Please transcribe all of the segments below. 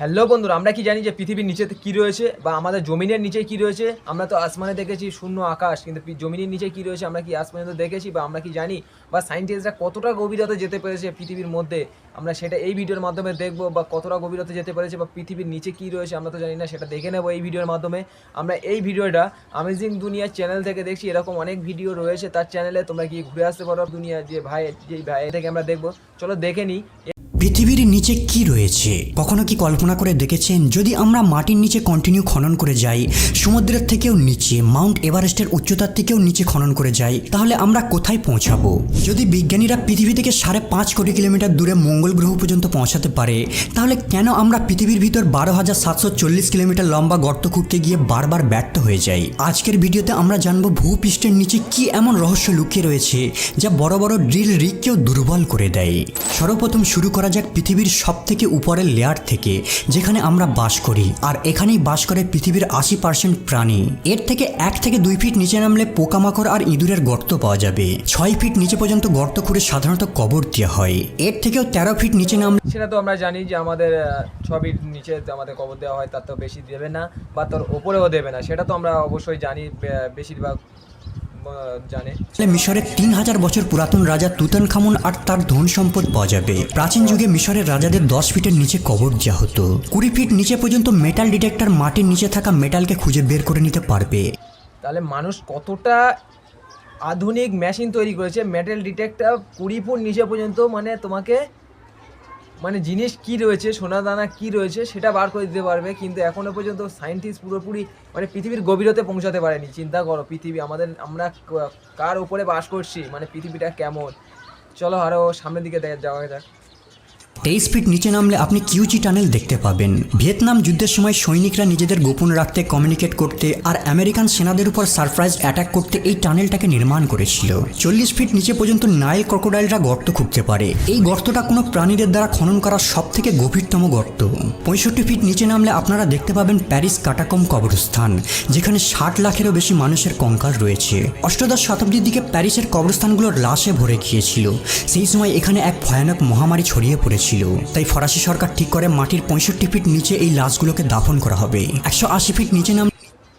Hello বন্ধুরা, আমরা কি জানি যে পৃথিবীর নিচে কি রয়েছে বা আমাদের জমিনের নিচে কি রয়েছে? আমরা তো আসমানে দেখেছি শূন্য আকাশ, কিন্তু জমিনের নিচে কি রয়েছে আমরা কি আজ তো দেখেছি বা আমরা কি জানি? বা সায়েন্টিস্টরা কতটা গভীরতা যেতে পেরেছে পৃথিবীর মধ্যে? আমরা সেটা এই ভিডিওর মাধ্যমে দেখব বা কতটা গভীরতা যেতে পেরেছে বা পৃথিবীর নিচে কি রয়েছে আমরা তো জানি না, সেটা দেখে নেব এই ভিডিওর মাধ্যমে। আমরা এই ভিডিওটা আমেজিং দুনিয়া চ্যানেল থেকে দেখছি, এরকম অনেক ভিডিও রয়েছে। তার চ্যানেলে তোমরা কি ঘুরে আসতে পারো দুনিয়া যে ভাই যে ভাই থেকে আমরা দেখব। চলো দেখে নিই। পৃথিবীর নিচে কি রয়েছে? কখনো কি কল্পনা করে দেখেছেন, যদি আমরা মাটির নিচে কন্টিনিউ খনন করে যাই, সমুদ্রের থেকেও নিচে, মাউন্ট এভারেস্টের উচ্চতার থেকেও নিচে খনন করে যাই, তাহলে আমরা কোথায় পৌঁছাবো? যদি বিজ্ঞানীরা পৃথিবী থেকে সাড়ে পাঁচ কোটি কিলোমিটার দূরে মঙ্গল গ্রহ পর্যন্ত পৌঁছাতে পারে, তাহলে কেন আমরা পৃথিবীর ভিতর বারো হাজার সাতশো চল্লিশ কিলোমিটার লম্বা গর্ত খুঁড়তে গিয়ে বারবার ব্যর্থ হয়ে যাই? আজকের ভিডিওতে আমরা জানব ভূপৃষ্ঠের নিচে কি এমন রহস্য লুকিয়ে রয়েছে, যা বড় বড় ড্রিল রিককেও দুর্বল করে দেয়। সর্বপ্রথম শুরু করা যাক পৃথিবীর সব থেকে উপরের লেয়ার থেকে যেখানে আমরা বাস করি আর এখানেই বাস করে পৃথিবীর আশি পার্সেন্ট প্রাণী। এর থেকে এক থেকে দুই ফিট নিচে নামলে পোকামাকড় আর ইঁদুরের গর্ত পাওয়া যাবে। ছয় ফিট নিচে পর্যন্ত গর্ত খুঁড়ে সাধারণত কবর দেওয়া হয়। এর থেকেও তেরো ফিট নিচে নামলে সেটা তো আমরা জানি যে আমাদের আহ, ছবির নিচে আমাদের কবর দেওয়া হয় তার তো বেশি দেবে না বা তার ওপরেও দেবে না। সেটা তো আমরা অবশ্যই জানি বেশিরভাগ জানে। মিশরের তিন হাজার বছর পুরাতন রাজা তুতান খামুন আর তার ধন সম্পদ পাওয়া যাবে। প্রাচীন যুগে মিশরের রাজাদের দশ ফিটের নিচে কবর যা হতো। কুড়ি ফিট নিচে পর্যন্ত মেটাল ডিটেক্টর মাটির নিচে থাকা মেটালকে খুঁজে বের করে নিতে পারবে। তাহলে মানুষ কতটা আধুনিক মেশিন তৈরি করেছে? মেটাল ডিটেক্টর কুড়ি ফুট নিচে পর্যন্ত মানে তোমাকে মানে জিনিস কি রয়েছে, সোনা দানা কি রয়েছে, সেটা বার করে দিতে পারবে, কিন্তু এখনও পর্যন্ত সায়েন্টিস্ট পুরোপুরি মানে পৃথিবীর গভীরতে পৌঁছাতে পারেনি। চিন্তা করো, পৃথিবী, আমাদের, আমরা কার উপরে বাস করছি মানে পৃথিবীটা কেমন? চলো আরও সামনের দিকে দেখা যাওয়া যাক। তেইশ ফিট নিচে নামলে আপনি কিউচি টানেল দেখতে পাবেন। ভিয়েতনাম যুদ্ধের সময় সৈনিকরা নিজেদের গোপন রাখতে কমিউনিকেট করতে আর আমেরিকান সেনাদের উপর সারপ্রাইজ অ্যাটাক করতে এই টানেলটাকে নির্মাণ করেছিল। চল্লিশ ফিট নিচে পর্যন্ত নাইল ক্রোকোডাইলরা গর্ত খুঁজতে পারে। এই গর্তটা কোনো প্রাণীদের দ্বারা খনন করা সব থেকে গভীরতম গর্ত। পঁয়ষট্টি ফিট নিচে নামলে আপনারা দেখতে পাবেন প্যারিস কাটাকম কবরস্থান, যেখানে ষাট লাখেরও বেশি মানুষের কঙ্কাল রয়েছে। অষ্টাদশ শতাব্দীর দিকে প্যারিসের কবরস্থানগুলোর লাশে ভরে গিয়েছিল। সেই সময় এখানে এক ভয়ানক মহামারী ছড়িয়ে পড়েছিল তাই ফরাসি সরকার ঠিক করে মাটির পঁয়ষট্টি ফিট নিচে এই লাশগুলোকে দাফন করা হবে। একশো আশি ফিট নিচে নাম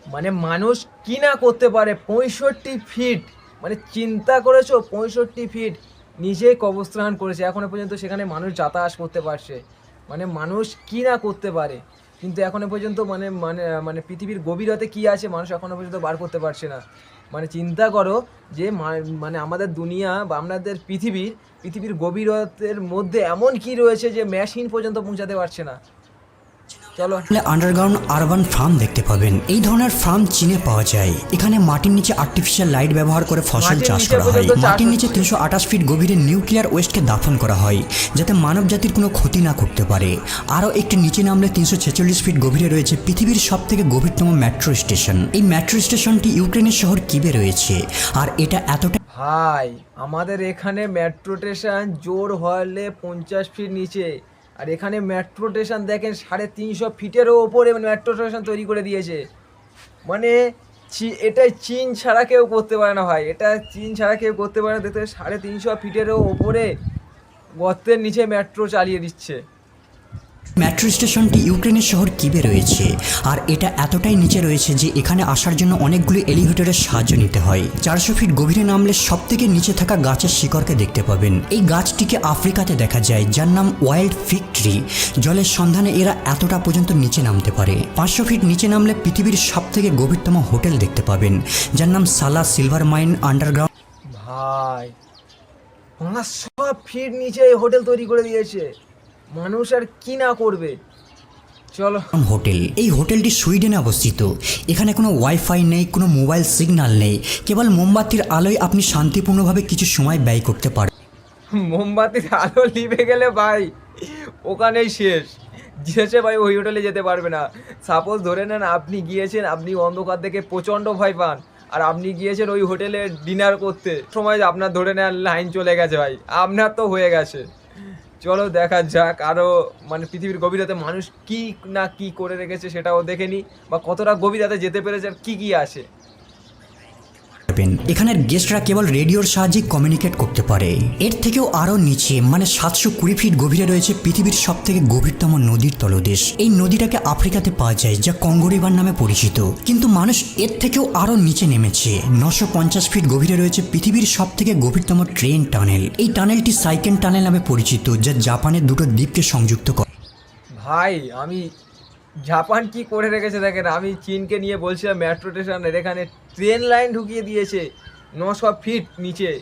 মানে মানুষ কি না করতে পারে? পঁয়ষট্টি ফিট। মানে চিন্তা করেছ? পঁয়ষট্টি ফিট নিজেই কবস্থান করেছে। এখনও পর্যন্ত সেখানে মানুষ যাতায়াত করতে পারছে। মানে মানুষ কি না করতে পারে? কিন্তু এখনও পর্যন্ত মানে মানে মানে পৃথিবীর গভীরতে কি আছে? মানুষ এখনও পর্যন্ত বার করতে পারছে না। মানে চিন্তা করো যে মানে আমাদের দুনিয়া বা আমাদের পৃথিবীর পৃথিবীর গভীরতের মধ্যে এমন কি রয়েছে যে মেশিন পর্যন্ত পৌঁছাতে পারছে না। আন্ডারগ্রাউন্ড আরবান ফার্ম দেখতে পাবেন। এই ধরনের ফার্ম চীনে পাওয়া যায়। এখানে মাটির নিচে আর্টিফিশিয়াল লাইট ব্যবহার করে ফসল চাষ করা হয়। মাটির নিচে তিনশো আঠাশ ফিট গভীরে নিউক্লিয়ার ওয়েস্টকে দাফন করা হয় যাতে মানব জাতির কোনো ক্ষতি না করতে পারে। আরও একটি নিচে নামলে তিনশো ছেচল্লিশ ফিট গভীরে রয়েছে পৃথিবীর সব থেকে গভীরতম মেট্রো স্টেশন এই মেট্রো স্টেশনটি ইউক্রেনের শহর কিবে রয়েছে আর এটা এতটা ভাই আমাদের এখানে মেট্রো স্টেশন জোর হলে পঞ্চাশ ফিট নিচে। আর এখানে মেট্রো স্টেশন দেখেন সাড়ে তিনশো ফিটেরও ওপরে মেট্রো স্টেশন তৈরি করে দিয়েছে। মানে এটা চীন ছাড়া কেউ করতে পারে না ভাই। এটা চীন ছাড়া কেউ করতে পারে না। দেখতে সাড়ে তিনশো ফিটেরও ওপরে গর্তের নিচে মেট্রো চালিয়ে দিচ্ছে। মেট্রো স্টেশনটি ইউক্রেনের শহর কিবে রয়েছে। আর এটা এতটাই নিচে রয়েছে যে এখানে আসার জন্য অনেকগুলি এলিভেটরের সাহায্য নিতে হয়। চারশো ফিট গভীরে নামলে সব থেকে নিচে থাকা গাছের শিকড়কে দেখতে পাবেন। এই গাছটিকে আফ্রিকাতে দেখা যায়, যার নাম ওয়াইল্ড ফিগ ট্রি। জলের সন্ধানে এরা এতটা পর্যন্ত নিচে নামতে পারে। পাঁচশো ফিট নিচে নামলে পৃথিবীর সব থেকে গভীরতম হোটেল দেখতে পাবেন, যার নাম সালা সিলভার মাইন আন্ডারগ্রাউন্ড। ভাই পাঁচশো ফিট নিচে হোটেল তৈরি করে দিয়েছে। মানুষ আর কি না করবে? চলো। হোটেল এই হোটেলটি সুইডেনে অবস্থিত। এখানে কোনো ওয়াইফাই নেই কোনো মোবাইল সিগন্যাল নেই। কেবল মোমবাতির আলোয় আপনি শান্তিপূর্ণভাবে কিছু সময় ব্যয় করতে পারেন মোমবাতির আলো লিভে গেলে ভাই ওখানেই শেষ। যেছে ভাই ওই হোটেলে যেতে পারবে না। সাপোজ ধরে নেন আপনি গিয়েছেন আপনি অন্ধকার দেখে প্রচণ্ড ভয় পান আর আপনি গিয়েছেন ওই হোটেলে ডিনার করতে। সময় আপনার ধরে নেন লাইন চলে গেছে ভাই আপনার তো হয়ে গেছে। চলো দেখা যাক আরও মানে পৃথিবীর গভীরতে মানুষ কি না কি করে রেখেছে সেটাও দেখে নিই বা কতটা গভীরতে যেতে পেরেছে আর কী কী আছে। পারবেন এখানের গেস্টরা কেবল রেডিওর সাহায্যে কমিউনিকেট করতে পারে। এর থেকেও আরও নিচে মানে সাতশো কুড়ি ফিট গভীরে রয়েছে পৃথিবীর সব থেকে গভীরতম নদীর তলদেশ। এই নদীটাকে আফ্রিকাতে পাওয়া যায়, যা কঙ্গো রিভার নামে পরিচিত। কিন্তু মানুষ এর থেকেও আরও নিচে নেমেছে। নশো পঞ্চাশ ফিট গভীরে রয়েছে পৃথিবীর সব থেকে গভীরতম ট্রেন টানেল। এই টানেলটি সাইকেন টানেল নামে পরিচিত, যা জাপানের দুটো দ্বীপকে সংযুক্ত করে। ভাই, আমি জাপান কি করে রেখেছে দেখেন? আমি চীনকে নিয়ে বলছিলাম মেট্রো স্টেশনের এখানে ট্রেন লাইন ঢুকিয়ে দিয়েছে। নশো ফিট নিচে।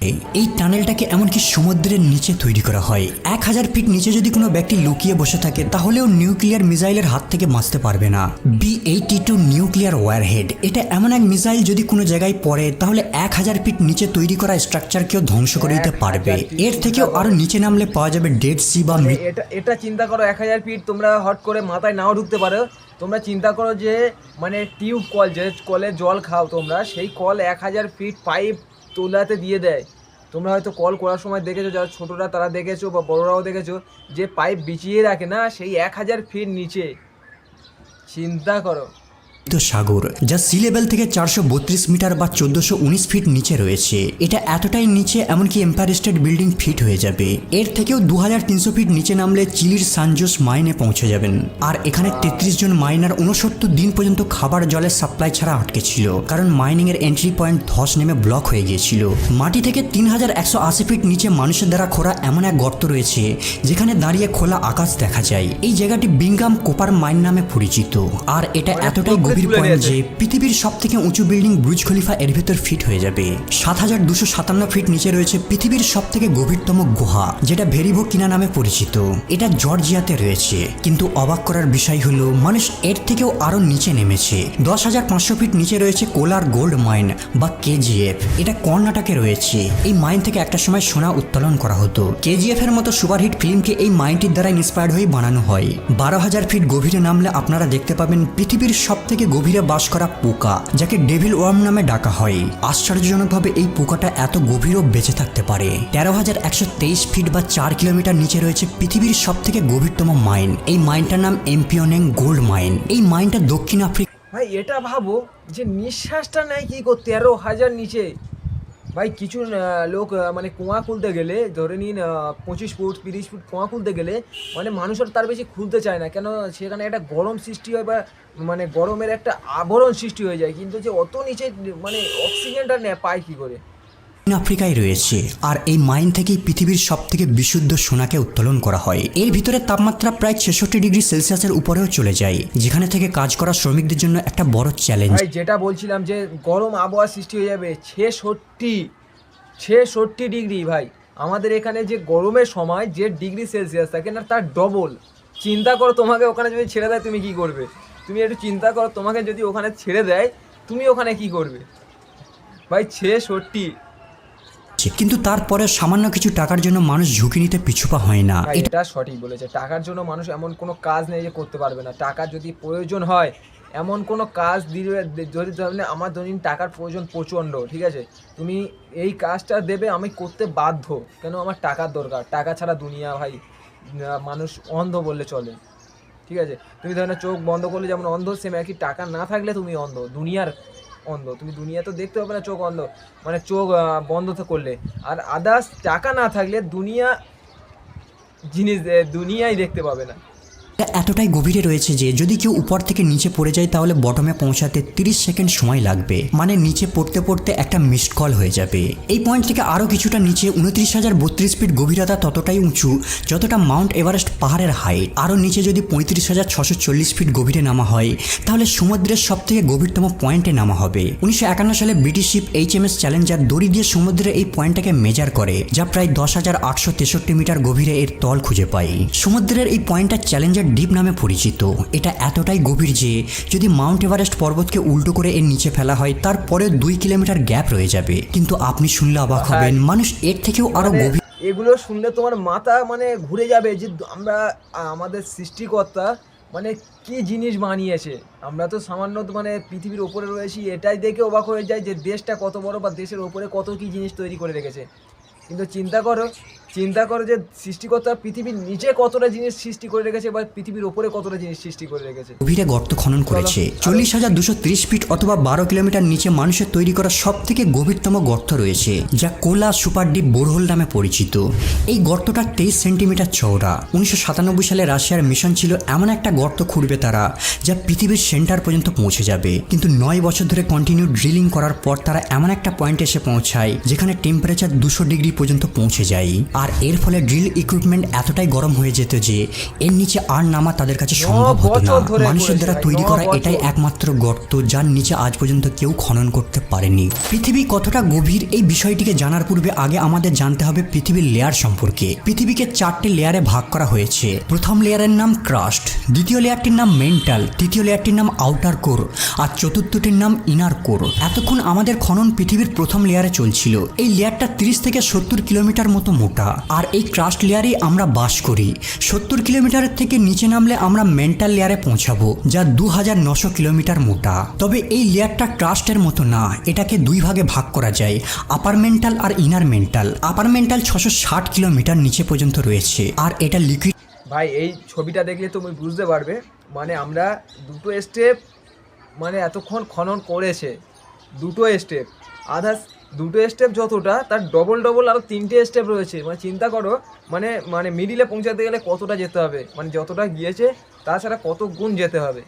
এই- এই টানেলটাকে এমনকি সমুদ্রের নিচে তৈরি করা হয়। এক হাজার ফিট নিচে যদি কোনো ব্যক্তি লুকিয়ে বসে থাকে তাহলেও নিউক্লিয়ার মিসাইলের হাত থেকে বাঁচতে পারবে না। B eighty two nuclear warhead এটা এমন এক মিসাইল যদি কোনো জায়গায় পড়ে তাহলে এক হাজার ফিট নিচে তৈরি করা স্ট্রাকচারকেও ধ্বংস করে দিতে পারবে। এর থেকেও আরও নিচে নামলে পাওয়া যাবে ডেড সি বা এটা এটা চিন্তা করো এক হাজার ফিট তোমরা হট করে মাথায় নাও ঢুকতে পারো। তোমরা চিন্তা করো যে মানে টিউব কল যে কলে জল খাও তোমরা, সেই কল এক হাজার ফিট পাইপ তোলাতে দিয়ে দেয়। তোমরা হয়তো কল করার সময় দেখেছ, যারা ছোটোরা তারা দেখেছ বা বড়োরাও দেখেছ, যে পাইপ বিছিয়ে রাখে না, সেই এক হাজার ফিট নিচে। চিন্তা করো। সাগর, যা সি লেভেল থেকে চারশো বত্রিশ মিটার বা চোদ্দশো ফিট নিচে রয়েছে। এটা এতটাই নিচে, এমনকি এম্পায়ার স্টেট বিল্ডিং ফিট হয়ে যাবে। এর থেকেও দু হাজার তিনশো ফিট নিচে নামলে চিলির সানজোস মাইনে পৌঁছে যাবেন। আর এখানে তেত্রিশ জন মাইনার উনসত্তর দিন পর্যন্ত খাবার জলের সাপ্লাই ছাড়া আটকে ছিল, কারণ মাইনিং এর এন্ট্রি পয়েন্ট ধস নেমে ব্লক হয়ে গিয়েছিল। মাটি থেকে তিন হাজার একশো আশি ফিট নিচে মানুষের দ্বারা খোঁড়া এমন এক গর্ত রয়েছে, যেখানে দাঁড়িয়ে খোলা আকাশ দেখা যায়। এই জায়গাটি বিঙ্গাম কোপার মাইন নামে পরিচিত। আর এটা এতটাই পয়েন্ট যে পৃথিবীর সব থেকে উঁচু বিল্ডিং ব্রুজ খলিফা এর ভেতর ফিট হয়ে যাবে। সাত হাজার দুশো সাতান্ন ফিট নিচে রয়েছে পৃথিবীর সব থেকে গভীরতম গুহা যেটা ভেরিভো কিনা নামে পরিচিত। এটা জর্জিয়াতে রয়েছে কিন্তু অবাক করার বিষয় হলো মানুষ এর থেকেও আরও নিচে নেমেছে। দশ হাজার পাঁচশো ফিট নিচে রয়েছে কোলার গোল্ড মাইন বা কেজিএফ। এটা কর্ণাটকে রয়েছে। এই মাইন থেকে একটা সময় সোনা উত্তোলন করা হতো। কেজিএফ এর মতো সুপারহিট ফিল্মকে এই মাইনটির দ্বারা ইন্সপায়ার্ড হয়ে বানানো হয়। বারো হাজার ফিট গভীরে নামলে আপনারা দেখতে পাবেন পৃথিবীর সব থেকে গভীরে বাস করা পোকা, যাকে ডেভিল ওয়ার্ম নামে ডাকা হয়। আশ্চর্যজনকভাবে এই পোকাটা এত গভীরও বেঁচে থাকতে পারে। তেরো হাজার একশো তেইশ ফিট বা চার কিলোমিটার নিচে রয়েছে পৃথিবীর সব থেকে গভীরতম মাইন। এই মাইনটার নাম এমপিওনেং গোল্ড মাইন। এই মাইনটা দক্ষিণ আফ্রিকা ভাই, এটা ভাবো যে নিঃশ্বাসটা নেয় কি করতে? তেরো হাজার নিচে। ভাই, কিছু লোক মানে কুয়া খুলতে গেলে, ধরে নিন পঁচিশ ফুট, তিরিশ ফুট কুয়া খুলতে গেলে মানে মানুষ আর তার বেশি খুলতে চায় না। কেন, সেখানে একটা গরম সৃষ্টি হয় বা মানে গরমের একটা আবরণ সৃষ্টি হয়ে যায়। কিন্তু যে অত নিচে মানে অক্সিজেনটা পায় কী করে? আফ্রিকায় রয়েছে, আর এই মাইন থেকেই পৃথিবীর সব থেকে বিশুদ্ধ সোনাকে উত্তোলন করা হয়। এর ভিতরে তাপমাত্রা প্রায় ছেষট্টি ডিগ্রি সেলসিয়াসের উপরেও চলে যায়, যেখানে থেকে কাজ করা শ্রমিকদের জন্য একটা বড় চ্যালেঞ্জ যেটা বলছিলাম যে গরম আবহাওয়া সৃষ্টি হয়ে যাবে, ছেষট্টি ছেষট্টি ডিগ্রি ভাই। আমাদের এখানে যে গরমের সময় যে ডিগ্রি সেলসিয়াস থাকে না, তার ডবল চিন্তা করো তোমাকে ওখানে যদি ছেড়ে দেয়, তুমি কি করবে? তুমি একটু চিন্তা করো, তোমাকে যদি ওখানে ছেড়ে দেয়, তুমি ওখানে কি করবে? ভাই, ছেষট্টি। কিন্তু তারপরে সামান্য কিছু টাকার জন্য মানুষ ঝুঁকি নিতে পিছুপা হয় না। এটা সঠিক বলেছে। টাকার জন্য মানুষ এমন কোনো কাজ নেই যে করতে পারবে না। টাকা যদি প্রয়োজন হয়, এমন কোনো কাজ দিলে, যদি আমার দৈনিক টাকার প্রয়োজন প্রচণ্ড, ঠিক আছে? তুমি এই কাজটা দেবে, আমি করতে বাধ্য। কেন? আমার টাকার দরকার। টাকা ছাড়া দুনিয়া ভাই মানুষ অন্ধ বললে চলে। ঠিক আছে? তুমি ধরো চোখ বন্ধ করলে যেমন অন্ধ, সেম একই। টাকা না থাকলে তুমি অন্ধ। দুনিয়ার অন্ধ। তুমি দুনিয়া তো দেখতে পাবে না চোখ অন্ধ। মানে চোখ বন্ধ তো করলে। আর আদার্স টাকা না থাকলে দুনিয়া জিনিস দুনিয়াই দেখতে পাবে না। এতটাই গভীরে রয়েছে যে যদি কেউ উপর থেকে নিচে পড়ে যায় তাহলে বটমে পৌঁছাতে 30 সেকেন্ড সময় লাগবে। মানে নিচে পড়তে পড়তে একটা মিসড কল হয়ে যাবে। এই পয়েন্ট থেকে আরও কিছুটা নিচে উনত্রিশ হাজার বত্রিশ ফিট গভীরতা ততটাই উঁচু, যতটা মাউন্ট এভারেস্ট পাহাড়ের হাইট আরও নিচে যদি পঁয়ত্রিশ হাজার ছশো চল্লিশ ফিট গভীরে নামা হয়, তাহলে সমুদ্রের সব থেকে গভীরতম পয়েন্টে নামা হবে। উনিশশো একান্ন সালে British ship H M S Challenger দড়ি দিয়ে সমুদ্রের এই পয়েন্টটাকে মেজার করে, যা প্রায় দশ হাজার আটশো তেষট্টি মিটার গভীরে এর তল খুঁজে পায়। সমুদ্রের এই পয়েন্টটা চ্যালেঞ্জার ডিপ নামে পরিচিত। এটা এতটাই গভীর যে যদি মাউন্ট এভারেস্ট পর্বতকে উল্টো করে এর নিচে ফেলা হয় তারপরে দুই কিলোমিটার গ্যাপ রয়ে যাবে। কিন্তু আপনি শুনলে অবাক হবেন মানুষ এর থেকেও আরও মানে গভীর এগুলো শুনলে তোমার মাথা মানে ঘুরে যাবে যে আমরা আমাদের সৃষ্টিকর্তা মানে কি জিনিস বানিয়েছে। আমরা তো সামান্য মানে পৃথিবীর ওপরে রয়েছি এটাই দেখে অবাক হয়ে যায় যে দেশটা কত বড় বা দেশের ওপরে কত কি জিনিস তৈরি করে রেখেছে। কিন্তু চিন্তা করো চিন্তা করো যে সৃষ্টিকর্তা পৃথিবীর নিচে কতটা জিনিস সৃষ্টি করে রেখেছে বা পৃথিবীর ওপরে কতটা জিনিস সৃষ্টি করে রেখেছে। গভীরে গর্ত খনন করেছে। চল্লিশ হাজার দুশো ত্রিশ ফিট অথবা বারো কিলোমিটার নিচে মানুষের তৈরি করা সব থেকে গভীরতম গর্ত রয়েছে যা কোলা সুপার ডিপ বোরহোল নামে পরিচিত। এই গর্তটা তেইশ সেন্টিমিটার চওড়া। উনিশশো সাতানব্বই সালে রাশিয়ার মিশন ছিল এমন একটা গর্ত খুঁড়বে তারা যা পৃথিবীর সেন্টার পর্যন্ত পৌঁছে যাবে। কিন্তু নয় বছর ধরে কন্টিনিউ ড্রিলিং করার পর তারা এমন একটা পয়েন্টে এসে পৌঁছায় যেখানে টেম্পারেচার দুশো ডিগ্রি পর্যন্ত পৌঁছে যায়। আর এর ফলে ড্রিল ইকুইপমেন্ট এতটাই গরম হয়ে যেত যে এর নিচে আর নামা তাদের কাছে সম্ভব হতো না। মানুষের দ্বারা তৈরি করা এটাই একমাত্র গর্ত যার নিচে আজ পর্যন্ত কেউ খনন করতে পারেনি। পৃথিবী কতটা গভীর এই বিষয়টিকে জানার পূর্বে আগে আমাদের জানতে হবে পৃথিবীর লেয়ার সম্পর্কে। পৃথিবীকে চারটি লেয়ারে ভাগ করা হয়েছে। প্রথম লেয়ারের নাম ক্রাস্ট দ্বিতীয় লেয়ারটির নাম মেন্টাল তৃতীয় লেয়ারটির নাম আউটার কোর আর চতুর্থটির নাম ইনার কোর। এতক্ষণ আমাদের খনন পৃথিবীর প্রথম লেয়ারে চলছিল। এই লেয়ারটা তিরিশ থেকে সত্তর কিলোমিটার মতো মোটা। আর এই ক্রাস্ট লেয়ারেই আমরা বাস করি। সত্তর কিলোমিটারের থেকে নিচে নামলে আমরা মেন্টাল লেয়ারে পৌঁছাবো, যা দু হাজার নশো কিলোমিটার মোটা। তবে এই লেয়ারটা ট্রাস্টের মতো না, এটাকে দুই ভাগে ভাগ করা যায়। আপার মেন্টাল আর ইনার মেন্টাল আপার মেন্টাল ছশো ষাট কিলোমিটার নিচে পর্যন্ত রয়েছে, আর এটা লিকুইড ভাই, এই ছবিটা দেখলে তুমি বুঝতে পারবে মানে আমরা দুটো স্টেপ মানে এতক্ষণ খনন করেছে, দুটো স্টেপ আদার্স দুটো স্টেপ যতটা, তার ডবল ডবল আরও তিনটে স্টেপ রয়েছে। মানে চিন্তা করো মানে মানে মিডিলে পৌঁছাতে গেলে কতটা যেতে হবে? মানে যতটা গিয়েছে, তাছাড়া কত গুণ যেতে হবে?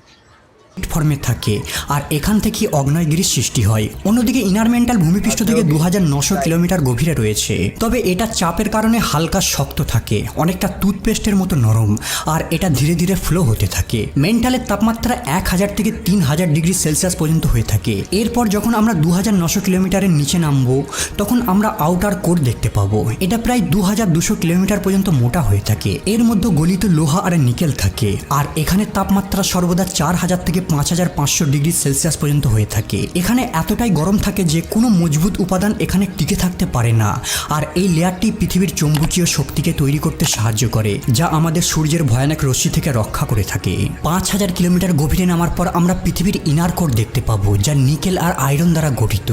ফর্মে থাকে আর এখান থেকে অগ্নয়গিরির সৃষ্টি হয়। অন্যদিকে ইনার মেন্টাল ভূমিপৃষ্ঠ থেকে দু হাজার নশো কিলোমিটার গভীরে রয়েছে। তবে এটা চাপের কারণে হালকা শক্ত থাকে অনেকটা টুথপেস্টের মতো নরম আর এটা ধীরে ধীরে ফ্লো হতে থাকে। মেন্টালের তাপমাত্রা এক হাজার থেকে তিন হাজার ডিগ্রি সেলসিয়াস পর্যন্ত হয়ে থাকে। এরপর যখন আমরা দু হাজার নশো কিলোমিটারের নিচে নামবো তখন আমরা আউটার কোর দেখতে পাবো। এটা প্রায় দু হাজার দুশো কিলোমিটার পর্যন্ত মোটা হয়ে থাকে। এর মধ্যে গলিত লোহা আর নিকেল থাকে আর এখানে তাপমাত্রা সর্বদা চার হাজার থেকে পাঁচ হাজার পাঁচশো ডিগ্রি সেলসিয়াস পর্যন্ত হয়ে থাকে। এখানে এতটাই গরম থাকে যে কোনো মজবুত উপাদান এখানে টিকে থাকতে পারে না। আর এই লেয়ারটি পৃথিবীর চৌম্বকীয় শক্তিকে তৈরি করতে সাহায্য করে, যা আমাদের সূর্যের ভয়ানক রশ্মি থেকে রক্ষা করে থাকে। পাঁচ হাজার কিলোমিটার গভীরে নামার পর আমরা পৃথিবীর ইনার কোর দেখতে পাবো, যা নিকেল আর আয়রন দ্বারা গঠিত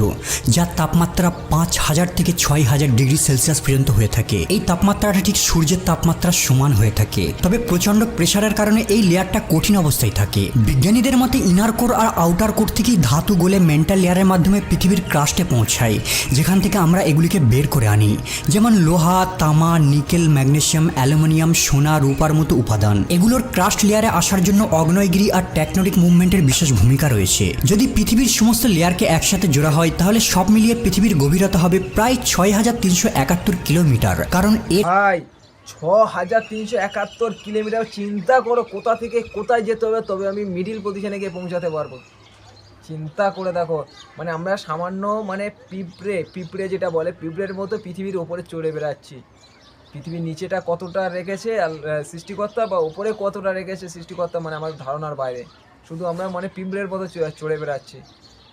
যার তাপমাত্রা পাঁচ হাজার থেকে ছয় হাজার ডিগ্রি সেলসিয়াস পর্যন্ত হয়ে থাকে। এই তাপমাত্রাটা ঠিক সূর্যের তাপমাত্রার সমান হয়ে থাকে। তবে প্রচণ্ড প্রেশারের কারণে এই লেয়ারটা কঠিন অবস্থায় থাকে। বিজ্ঞানীদের মতে ইনার কোর আর আউটার কোর থেকেই ধাতু গলে মেন্টাল লেয়ারের মাধ্যমে পৃথিবীর ক্রাস্টে পৌঁছায়। যেখান থেকে আমরা এগুলিকে বের করে আনি। যেমন লোহা, তামা, নিকেল ম্যাগনেশিয়াম অ্যালুমিনিয়াম, সোনা, রূপার মতো উপাদান। এগুলোর ক্রাস্ট লেয়ারে আসার জন্য অগ্নয়গিরি আর টেকনোটিক মুভমেন্টের বিশেষ ভূমিকা রয়েছে। যদি পৃথিবীর সমস্ত লেয়ারকে একসাথে জোড়া হয়, তাহলে সব মিলিয়ে পৃথিবীর গভীরতা হবে প্রায় ছয় হাজার তিনশো একাত্তর কিলোমিটার। কারণ ভাই ছ হাজার তিনশো একাত্তর কিলোমিটার। চিন্তা করো কোথা থেকে কোথায় যেতে হবে, তবে আমি মিডিল পজিশনে গিয়ে পৌঁছাতে পারব। চিন্তা করে দেখো মানে আমরা সামান্য মানে পিঁপড়ে পিঁপড়ে যেটা বলে, পিঁপড়ের মতো পৃথিবীর ওপরে চড়ে বেড়াচ্ছি। পৃথিবীর নিচেটা কতটা রেখেছে সৃষ্টিকর্তা বা উপরে কতটা রেখেছে সৃষ্টিকর্তা মানে আমার ধারণার বাইরে। শুধু আমরা মানে পিঁপড়ের মতো চড়ে বেড়াচ্ছি।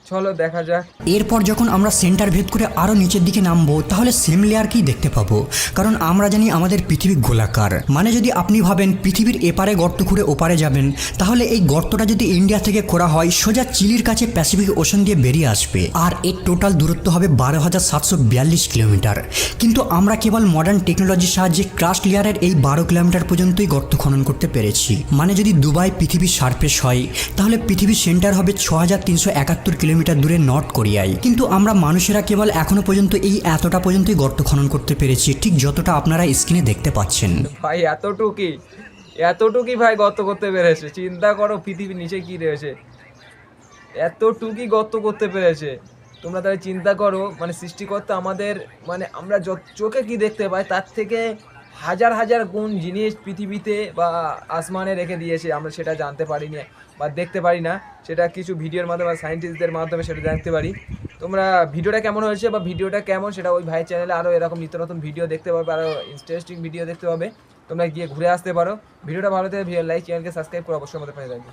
চলো দেখা যাক। এরপর যখন আমরা সেন্টার ভেদ করে আরও নিচের দিকে নামবো, তাহলে সেম লেয়ারকেই দেখতে পাবো। কারণ আমরা জানি আমাদের পৃথিবী গোলাকার। মানে যদি আপনি ভাবেন পৃথিবীর এপারে গর্ত খুঁড়ে ওপারে যাবেন, তাহলে এই গর্তটা যদি ইন্ডিয়া থেকে করা হয়, সোজা চিলির কাছে প্যাসিফিক ওশন দিয়ে বেরিয়ে আসবে। আর এর টোটাল দূরত্ব হবে বারো হাজার সাতশো বিয়াল্লিশ কিলোমিটার। কিন্তু আমরা কেবল মডার্ন টেকনোলজির সাহায্যে ক্রাস্ট লেয়ারের এই বারো কিলোমিটার পর্যন্তই গর্ত খনন করতে পেরেছি। মানে যদি দুবাই পৃথিবীর সারফেস হয়, তাহলে পৃথিবীর সেন্টার হবে ছ হাজার তিনশো একাত্তর কিলোমিটার দূরে নর্থ কোরিয়ায়। কিন্তু আমরা মানুষেরা কেবল এখনও পর্যন্ত এই এতটা পর্যন্তই গর্ত খনন করতে পেরেছি, ঠিক যতটা আপনারা স্ক্রিনে দেখতে পাচ্ছেন। ভাই এতটুকুই এতটুকুই ভাই গর্ত করতে পেরেছে। চিন্তা করো পৃথিবীর নিচে কি রয়েছে। এতটুকুই গর্ত করতে পেরেছে। তোমরা তাহলে চিন্তা করো মানে সৃষ্টিকর্তা আমাদের মানে আমরা যত চোখে কি দেখতে পাই, তার থেকে হাজার হাজার গুণ জিনিস পৃথিবীতে বা আসমানে রেখে দিয়েছে, আমরা সেটা জানতে পারি না বা দেখতে পারি না, সেটা কিছু ভিডিওর মাধ্যমে বা সায়েন্টিস্টদের মাধ্যমে সেটা দেখতে পারি। তোমরা ভিডিওটা কেমন হয়েছে বা ভিডিওটা কেমন, সেটা ওই ভাই চ্যানেলে আরও এরকম নিত্য নতুন ভিডিও দেখতে পাবে আরও ইন্টারেস্টিং ভিডিও দেখতে পাবে। তোমরা গিয়ে ঘুরে আসতে পারো। ভিডিওটা ভালো থেকে লাইক চ্যানেলকে সাবস্ক্রাইব করে অবশ্যই আমাদের পাশে থাকবে।